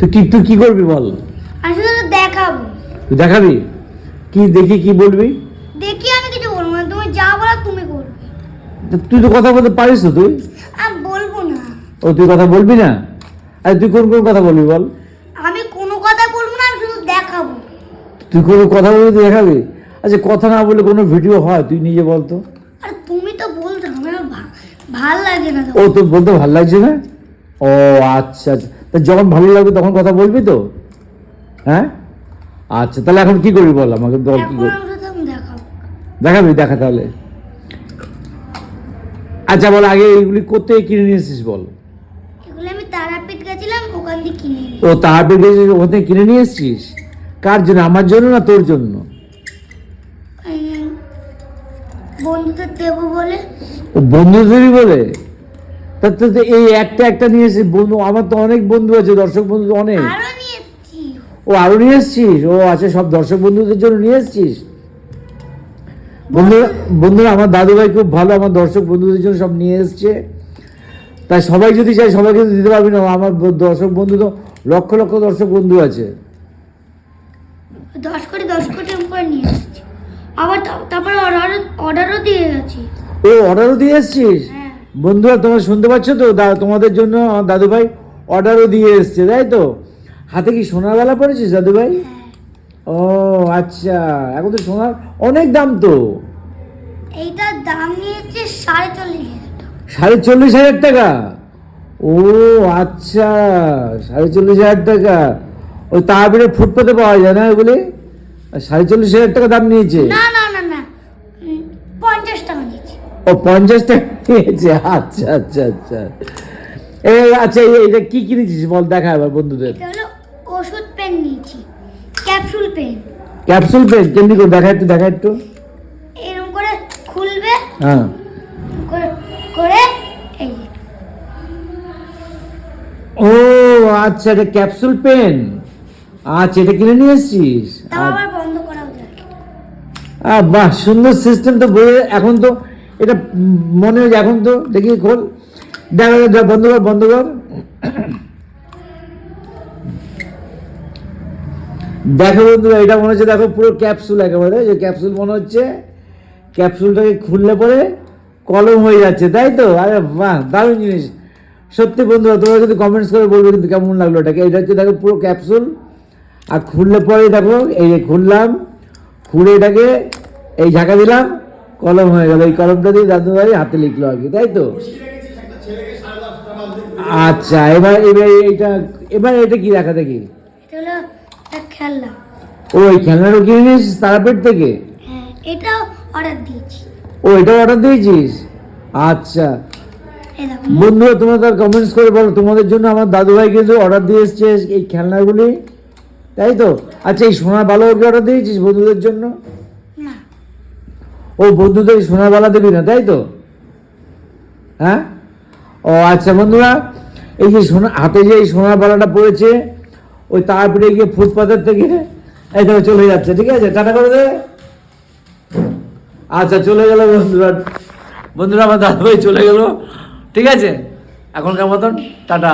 তুই কি তুই কি করবি বল? শুধু দেখাবো। তুই দেখাবি? কি দেখি কি বলবি? দেখি আমি কিছু বলব না তুমি যা বলো তুমি করবে। তা তুই তো কথা বলতে পারিস তো তুই। আমি বলব না। ও তুই কথা বলবি না? আরে তুই কোন কোন কথা বলবি বল? আমি কোনো কথা বলব না আমি শুধু দেখাবো। তুই কোনো কথা বলবি তুই দেখাবি? আচ্ছা কথা না বলে কোনো ভিডিও হয়? তুই নিজে বল তো। আর তুমি তো বলছো আমার ভালো লাগে না ও। তোর বলতে ভালো লাগছে না? ও আচ্ছা আচ্ছা। তা যখন ভালো লাগবে তখন কথা বলবি তো? হ্যাঁ? আচ্ছা তাহলে এখন কি করবি বল? আমাকে বল কি করবি দেখাবো দেখা তাহলে। আচ্ছা বল আগে এইগুলি করতে কিনে নিয়ে এসেছিস বল? আমি তারাপীঠ গেছিলাম ওখান থেকে কিনে ও তাহার গেছিস ওখান থেকে কিনে নিয়ে এসেছিস? কার জন্য আমার জন্য না তোর জন্য? বন্ধুদের দেবো বলে। ও বন্ধুদেরই বলে? তা এই একটা একটা নিয়ে এসেছিস বন্ধু আমার তো অনেক বন্ধু আছে দর্শক বন্ধু তো অনেক। ও আরও নিয়ে এসছিস? ও আচ্ছা সব দর্শক বন্ধুদের জন্য নিয়ে এসছিস? বন্ধুরা বন্ধুরা আমার দাদু ভাই খুব ভালো আমার দর্শক বন্ধুদের জন্য সব নিয়ে এসছে। তাই সবাই যদি চাই সবাইকে তো দিতে পারবি না। আমার দর্শক বন্ধু তো লক্ষ লক্ষ দর্শক বন্ধু আছে। দশ কোটি দশ কোটি উপরে নিয়ে এসেছি। আবার তারপরে অর্ডার অর্ডারও দিয়ে গেছি। ও অর্ডারও দিয়ে এসছিস? হ্যাঁ। বন্ধুরা তোমরা শুনতে পাচ্ছ তো? তোমাদের জন্য আমার দাদু ভাই অর্ডারও দিয়ে এসছে তাই তো? হাতে কি সোনার বেলা পড়েছিস দাদু ভাই হ্যাঁ ও আচ্ছা। এখন তো সোনার অনেক দাম তো। এইটার দাম নিয়েছে সাড়ে চল্লিশ হাজার টাকা। সাড়ে চল্লিশ হাজার টাকা? ও আচ্ছা সাড়ে চল্লিশ হাজার টাকা। ওই তারপরে ফুটপাতে পাওয়া যায় না ওগুলি সাড়ে চল্লিশ হাজার টাকা দাম নিয়েছে। না না না না উম, পঞ্চাশ টাকা নিয়েছে ও পঞ্চাশ টাকা নিয়েছে আচ্ছা আচ্ছা আচ্ছা। এই আচ্ছা এইটা কি কিনেছিস বল দেখা এবার বন্ধুদের। এটা হলো ওষুধ পেন নিয়েছি ক্যাপসুল পেন ক্যাপসুল পেন কেমনি করে? দেখা একটু দেখা একটু। এরকম করে খুলবে হ্যাঁ। করে করে এই ও আচ্ছা এটা ক্যাপসুল পেন আচ্ছা এটা কিনে নিয়ে এসছিস? আবার বন্ধ করা যায় আহ, বাহ সুন্দর সিস্টেম তো বইয়ে এখন তো এটা মনে হয় এখন তো দেখি খোল। দেখা যায় বন্ধ কর বন্ধ কর। দেখো বন্ধুরা, এটা মনে হচ্ছে দেখো পুরো ক্যাপসুল একেবারে, যে ক্যাপসুল মনে হচ্ছে ক্যাপসুলটাকে খুললে পরে কলম হয়ে যাচ্ছে, তাই তো? আরে বাহ, দারুণ জিনিস। সত্যি বন্ধুরা, তোমরা যদি কমেন্টস করে বলবে কিন্তু কেমন লাগল এটাকে। এটা হচ্ছে দেখো পুরো ক্যাপসুল আর খুললে পরে দেখো, এই যে খুললাম, খুলে এটাকে এই ঝাঁকা দিলাম কলম হয়ে গেল। এই কলমটা দিয়ে দাদু ভাই হাতে লিখলো আর কি তাই তো? আচ্ছা এবার এবার এটা এবার এটা কি দেখা? দেখি খেলনা। ও এই খেলনাটা কিনে নিয়েছিস তারাপীঠ থেকে? হ্যাঁ এটাও অর্ডার দিয়েছি। ও এটা অর্ডার দিয়েছিস? আচ্ছা। বন্ধুরা তোমরা তার কমেন্টস করে বলো। তোমাদের জন্য আমার দাদু ভাই কিন্তু অর্ডার দিয়ে এসছে এই খেলনাগুলি তাই তো? আচ্ছা এই সোনার বালাও অর্ডার দিয়েছিস বন্ধুদের জন্য? ও বন্ধুদের সোনার বালা দিবি না, তাই তো? হ্যাঁ? ও আচ্ছা বন্ধুরা, এই যে সোনা, হাতে যে এই সোনার বালাটা পড়েছে, ওই তারপরে গিয়ে ফুটপাথের থেকে এই চলে যাচ্ছে, ঠিক আছে? টাটা করে দে। আচ্ছা চলে গেল বন্ধুরা। বন্ধুরা, আমার দাদু ভাই চলে গেল, ঠিক আছে? এখনকার মতন, টাটা।